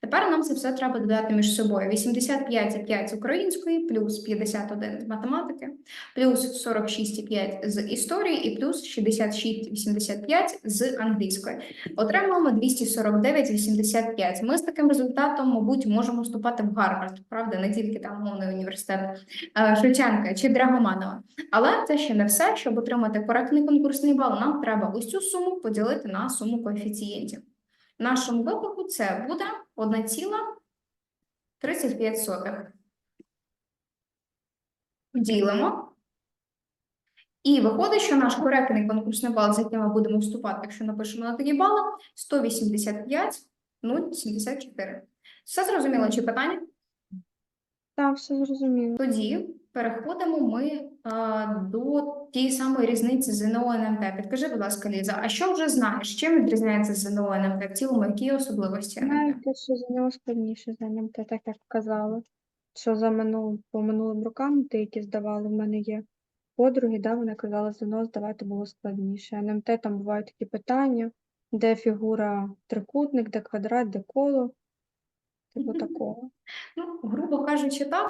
Тепер нам це все треба додати між собою. 85,5 з української, плюс 51 з математики, плюс 46,5 з історії і плюс 66,85 з англійської. Отримуємо 249,85. Ми з таким результатом, мабуть, можемо вступати в Гарвард, правда, не тільки там мовний університет е, Шевченка чи Драгоманова. Але це ще не все. Щоб отримати коректний конкурсний бал, нам треба ось цю суму поділити на суму коефіцієнтів. В нашому випадку це буде 1,35. Ділимо. І виходить, що наш коректний конкурсний бал, з яким ми будемо вступати, якщо напишемо на такі бали, 185,074. Все зрозуміло чи питання? Так, все зрозуміло. Тоді переходимо ми а, до тієї самої різниці ЗНО НМТ. Підкажи, будь ласка, Ліза, а що вже знаєш? Чим відрізняється ЗНО НМТ в цілому? Які особливості НМТ? Що за нього складніше заняття, так як казали. Що за минулим, по минулим рокам, ті, які здавали, в мене є подруги, да, вони казали, ЗНО здавати було складніше. НМТ там бувають такі питання, де фігура трикутник, де квадрат, де коло. Типу такого. Ну, грубо кажучи, так,